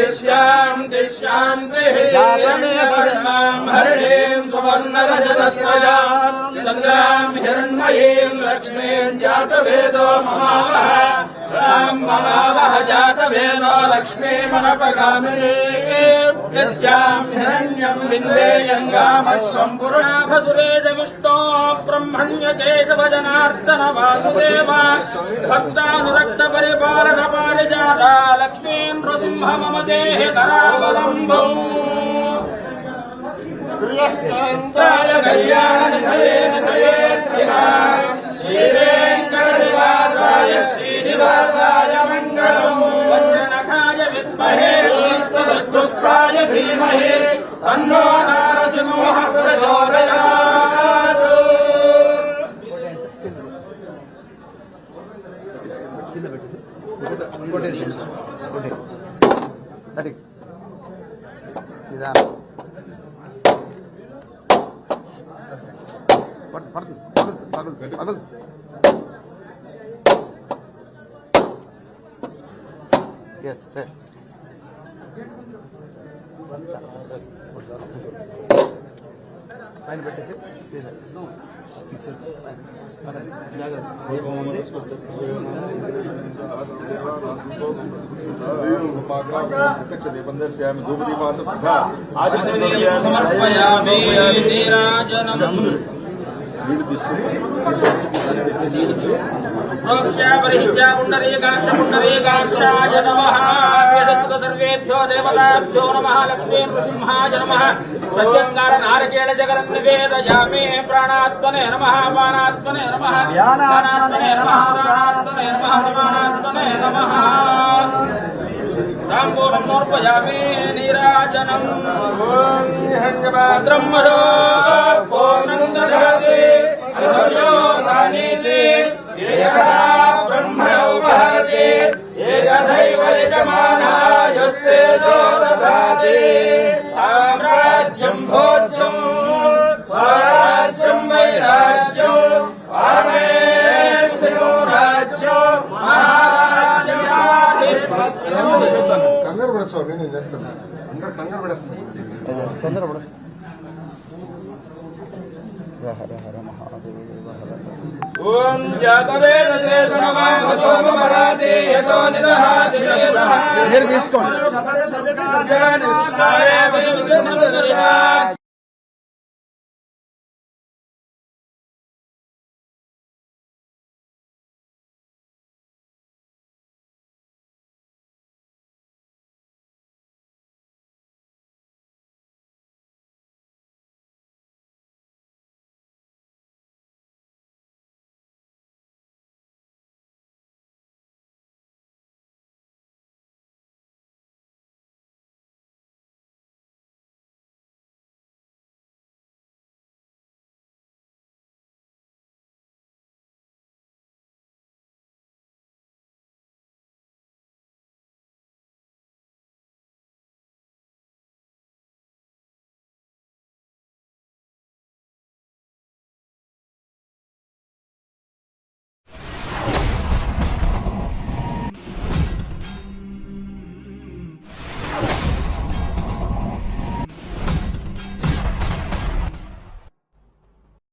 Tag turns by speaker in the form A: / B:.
A: यस्याम् दिश्यान्तिः जातमेवर्णाम् हरिणीम् सुवर्णरजतस्वजाम् चन्द्राम् हिरण्मयीम् लक्ष्मीम् जातवेदो ममावः राम् ममावः जातवेदो लक्ष्मीमनपगामिनी यस्याम् हिरण्यम् विन्देयङ्गामश्वम् पुरुणाभसुरेश विष्णो ब्रह्मण्यकेशव जनार्दन वासुदेव पारिजाता लक्ष्मी ब्रह्म मम देह करावलम्बम् श्रियकान्ताय कल्याणनिधयेनधयेत्रिणा श्रीवेङ्कटनिवासाय श्रीनिवासाय मङ्गलम्। वज्रनखाय विद्महे दुष्टाय धीमहि तन्नो
B: అది నిదానం పడుతుంది పడుతుంది పడుతుంది పడుతుంది ఎస్ ఎస్ పైన పెట్టేసి తీసేసి పైన. జాగ్రత్త దీపం ఉంది
A: సమర్పయామి నీరాజనం ప్రోక్ష్యాపరిహిత్యా పుండరీకాక్ష పుండరీకాక్షాయ నమః యదస్సు సర్వేభ్యో దేవతాభ్యో నమః లక్ష్మీ సత్యస్కారన్ ఆరకేళ జగన్ నివేదయామి ప్రాణాత్మనే నమ పానాత్మనే నమ ధ్యానాత్మనే నమ ప్రాణాత్మనే నమ సమానాత్మనే నీరాజనం. బ్రహ్మరో
C: కంగారు పడ స్వామి నేను చేస్తాను. అందరు కంగారు
A: పడుతున్నాను
B: తొందర తీసుకోండి.